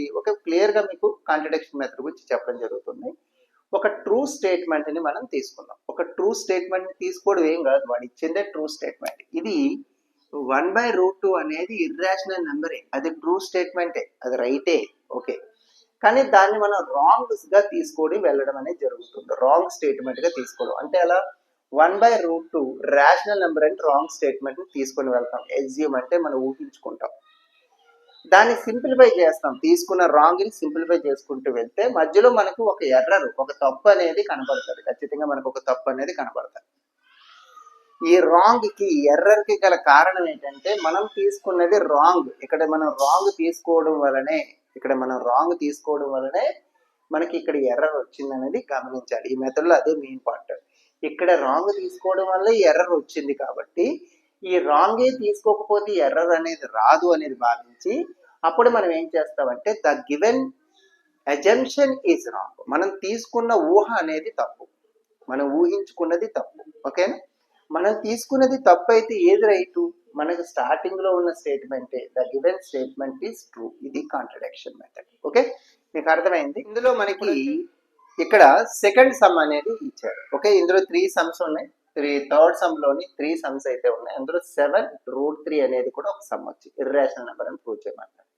ఏంటి ఒక క్లియర్గా మీకు కాంట్రడిక్షన్ మెథడ్ గురించి చెప్పడం జరుగుతుంది. ఒక ట్రూ స్టేట్మెంట్ని మనం తీసుకుందాం. ఒక ట్రూ స్టేట్మెంట్ తీసుకోవడం ఏం కాదు. వాడు ఇచ్చిందే ట్రూ స్టేట్మెంట్ ఇది వన్ బై రూట్ టూ అనేది ఇర్రాషనల్ నెంబరే అది ట్రూ స్టేట్మెంటే అది రైటే ఓకే కానీ దాన్ని మనం రాంగ్స్గా తీసుకొని వెళ్ళడం అనేది జరుగుతుంది. రాంగ్ స్టేట్మెంట్గా తీసుకోవడం. అంటే అలా one by root two rational number అంటే రాంగ్ స్టేట్మెంట్ తీసుకొని వెళ్తాం. ఎగ్జ్యూమ్ అంటే మనం ఊహించుకుంటాం. దాన్ని సింప్లిఫై చేస్తాం. తీసుకున్న రాంగ్ని సింప్లిఫై చేసుకుంటూ వెళ్తే మధ్యలో మనకు ఒక ఎర్రర్ ఒక తప్పు అనేది కనబడుతుంది. ఖచ్చితంగా మనకు ఒక తప్పు అనేది కనబడుతుంది. ఈ రాంగ్కి గల కారణం ఏంటంటే మనం తీసుకున్నది రాంగ్ ఇక్కడ మనం రాంగ్ తీసుకోవడం వలనే ఇక్కడ మనం రాంగ్ తీసుకోవడం వలనే మనకి ఇక్కడ ఎర్రర్ వచ్చింది అనేది గమనించాలి. ఈ మెథడ్లో అదే మెయిన్ పార్ట్ ఇక్కడ రాంగ్ తీసుకోవడం వల్ల ఎర్రర్ వచ్చింది కాబట్టి ఈ రాంగే తీసుకోకపోతే ఎర్రర్ అనేది రాదు అనేది భావించి అప్పుడు మనం ఏం చేస్తామంటే the given assumption is wrong మనం తీసుకున్న ఊహ అనేది తప్పు. మనం ఊహించుకున్నది తప్పు. ఓకేనా మనం తీసుకున్నది తప్పు అయితే ఏది రైటు మనకు స్టార్టింగ్లో ఉన్న statement the given statement is true ఇది కాంట్రడిక్షన్ మెథడ్ ఓకే మీకు అర్థమైంది? ఇందులో మనకి ఇక్కడ సెకండ్ సమ్ అనేది ఇచ్చారు. ఓకే ఇందులో త్రీ సమ్స్ ఉన్నాయి. త్రీ థర్డ్ సమ్లోని త్రీ సమ్స్ అయితే ఉన్నాయి. అందులో సెవెన్ రూట్ త్రీ అనేది కూడా ఒక సమ్ వచ్చి ఇర్రేషనల్ నెంబర్ అని ప్రూవ్ చేయమంటారు.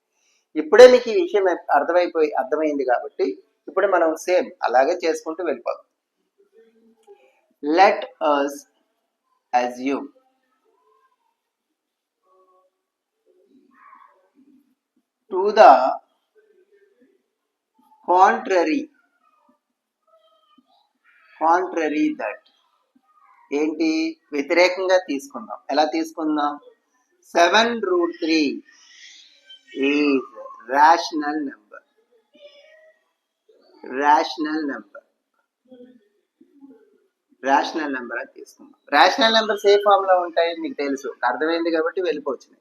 ఇప్పుడే మీకు ఈ విషయం అర్థమైపోయి అర్థమైంది కాబట్టి ఇప్పుడు మనం సేమ్ అలాగే చేసుకుంటూ వెళ్ళిపోదాం. Let us assume to the contrary contrary that ఏంటి? వ్యతిరేకంగా తీసుకుందాం. ఎలా తీసుకుందాం? Seven root three is rational number rational number rational number అని తీసుకుందాం. రేషనల్ నెంబర్స్ ఏ ఫామ్లో మీకు తెలుసు. అర్థమైంది కాబట్టి వెళ్ళిపోవచ్చు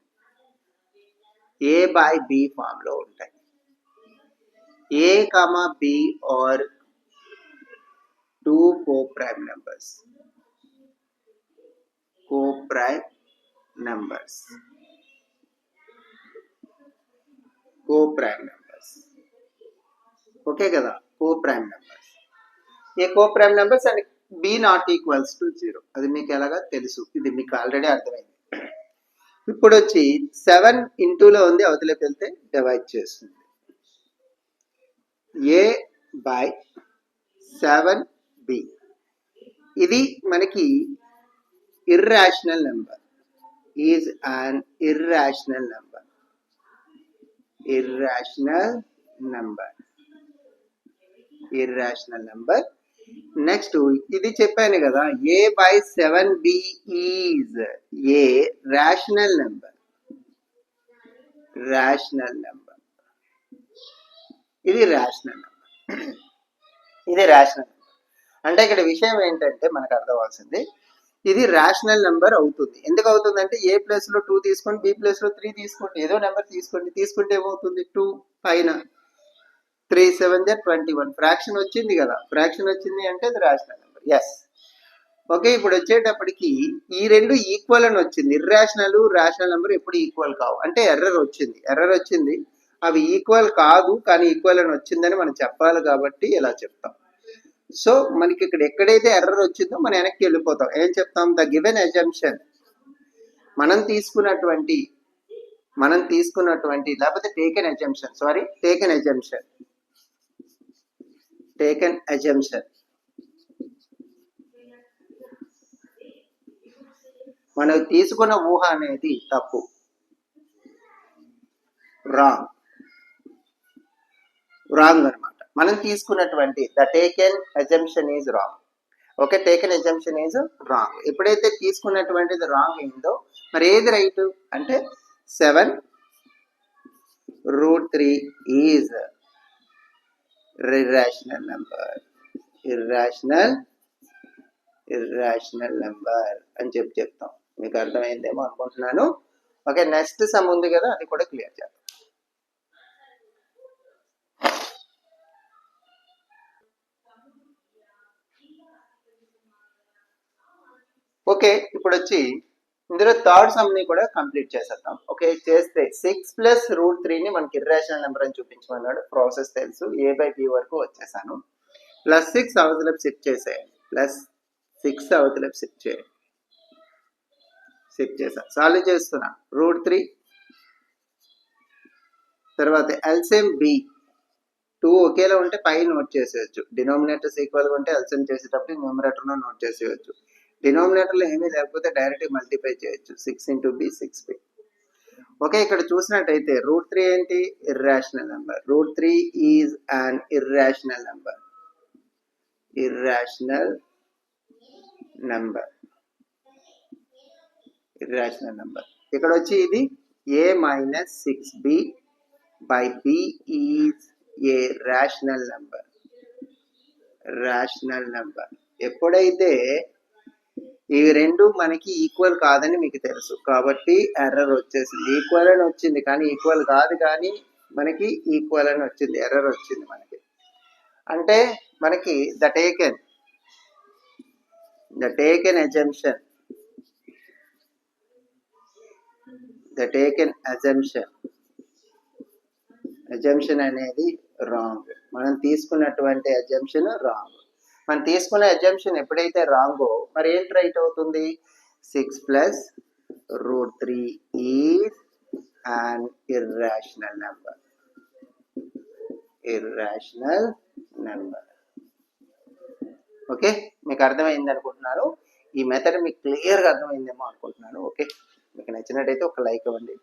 ఏ బై బి ఫామ్లో ఉంటాయి. A comma B are two four prime numbers prime prime numbers. Co numbers. Okay, okay కదా? Co numbers. A co prime numbers and B not equals to zero. అది మీకు ఎలాగా తెలుసు? ఇది మీకు ఆల్రెడీ అర్థమైంది. ఇప్పుడు వచ్చి సెవెన్ ఇంటూలో ఉంది అవతలకి వెళ్తే డివైడ్ చేస్తుంది. A by seven B. ఇది మనకి irrational number is an irrational number irrational number irrational number next ఇది చెప్పాను కదా A by seven B is a rational number rational number ఇది రేషనల్ నెంబర్ ఇది రేషనల్ నెంబర్ అంటే ఇక్కడ విషయం ఏంటంటే మనకు అర్థం అవ్వాల్సింది ఇది రేషనల్ నెంబర్ అవుతుంది. ఎందుకు అవుతుంది అంటే ఏ ప్లేస్లో టూ తీసుకోండి బి ప్లేస్లో త్రీ తీసుకోండి ఏదో నెంబర్ తీసుకోండి. తీసుకుంటే ఏమవుతుంది? టూ పైన. త్రీ సెవెన్ జర్ ట్వంటీ వన్ ఫ్రాక్షన్ వచ్చింది కదా. ఫ్రాక్షన్ వచ్చింది అంటే అది రేషనల్ నెంబర్ ఎస్ ఓకే ఇప్పుడు వచ్చేటప్పటికి ఈ రెండు ఈక్వల్ అని వచ్చింది. ఇర్రాషనల్ రేషనల్ నెంబర్ ఎప్పుడు ఈక్వల్ కావు. అంటే ఎర్రర్ వచ్చింది. ఎర్రర్ వచ్చింది. అవి ఈక్వల్ కాదు కానీ ఈక్వల్ అని వచ్చిందని మనం చెప్పాలి కాబట్టి ఇలా చెప్తాం. సో మనకి ఇక్కడ ఎక్కడైతే ఎర్రర్ వచ్చిందో మనం వెనక్కి వెళ్ళిపోతాం. ఏం చెప్తాం? ద గివెన్ అజంప్షన్ మనం తీసుకున్నటువంటి మనం తీసుకున్నటువంటి లేకపోతే taken assumption sorry taken assumption taken assumption మనం తీసుకున్న ఊహ అనేది తప్పు. రాంగ్ రాంగ్ అనమాట మనం తీసుకున్నటువంటి the taken assumption is wrong okay taken assumption is wrong ఎప్పుడైతే తీసుకున్నటువంటిది రాంగ్ అయిందో మరి ఏది రైట్ అంటే seven root three is irrational number. Irrational irrational number అని చెప్పి చెప్తాం. మీకు అర్థమైందేమో అనుకుంటున్నాను. ఓకే నెక్స్ట్ సమ్ ఉంది కదా అది కూడా క్లియర్ చేద్దాం. ఓకే ఇప్పుడు వచ్చి ఇందులో థర్డ్ సమ్ కూడా కంప్లీట్ చేసేద్దాం. ఓకే చేస్తే సిక్స్ ప్లస్ రూట్ త్రీని మనకి ఇర్రేషనల్ నెంబర్ అని చూపించమన్నాడు. ప్రాసెస్ తెలుసు. ఏ బై బి వరకు వచ్చేసాను. ప్లస్ సిక్స్ అవతలపు షిఫ్ట్ చేసేయండి ప్లస్ సిక్స్ అవతలపు షిఫ్ట్ చేయండి షిఫ్ట్ చేసా. సాల్వ్ చేస్తున్నా. రూట్ త్రీ తర్వాత ఎల్సిఎం బి టూ ఒకేలా ఉంటే పై నోట్ చేసేయచ్చు. డినోమినేటర్స్ ఈక్వల్గా ఉంటే ఎల్సిఎం చేసేటప్పుడు న్యూమరేటర్లో నోట్ చేసేయచ్చు. డినోమినేటర్లో ఏమీ లేకపోతే డైరెక్ట్ మల్టిప్లై చేయొచ్చు. Six into B six B okay ఇక్కడ చూసినట్టయితే రూట్ త్రీ ఏంటి? Irrational number root three is an irrational number irrational number irrational number ఇక్కడ వచ్చి ఇది A minus six B by B is a rational number rational number ఎప్పుడైతే ఇవి రెండు మనకి ఈక్వల్ కాదని మీకు తెలుసు. కాబట్టి ఎర్రర్ వచ్చేసింది. ఈక్వల్ అని వచ్చింది కానీ ఈక్వల్ కాదు కానీ మనకి ఈక్వల్ అని వచ్చింది. ఎర్రర్ వచ్చింది మనకి. అంటే మనకి the taken the taken assumption the taken assumption assumption అనేది రాంగ్ మనం తీసుకున్నటువంటి అజంప్షన్ రాంగ్ మనం తీసుకునే అజంప్షన్ ఎప్పుడైతే రాంగో మరి ఏంటి రైట్ అవుతుంది? Six plus root three is and irrational number irrational number okay మీకు అర్థమైంది అనుకుంటున్నాను. ఈ మెథడ్ మీకు క్లియర్గా అర్థమైందేమో అనుకుంటున్నాను. ఓకే మీకు నచ్చినట్టయితే ఒక లైక్ ఇవ్వండి.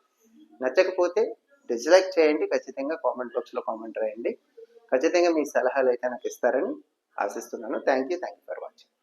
నచ్చకపోతే డిస్లైక్ చేయండి. ఖచ్చితంగా కామెంట్ బాక్స్లో కామెంట్ రాయండి. ఖచ్చితంగా మీ సలహాలు అయితే నాకు ఇస్తారని ఆశిస్తున్నాను. Thank you thank you for watching.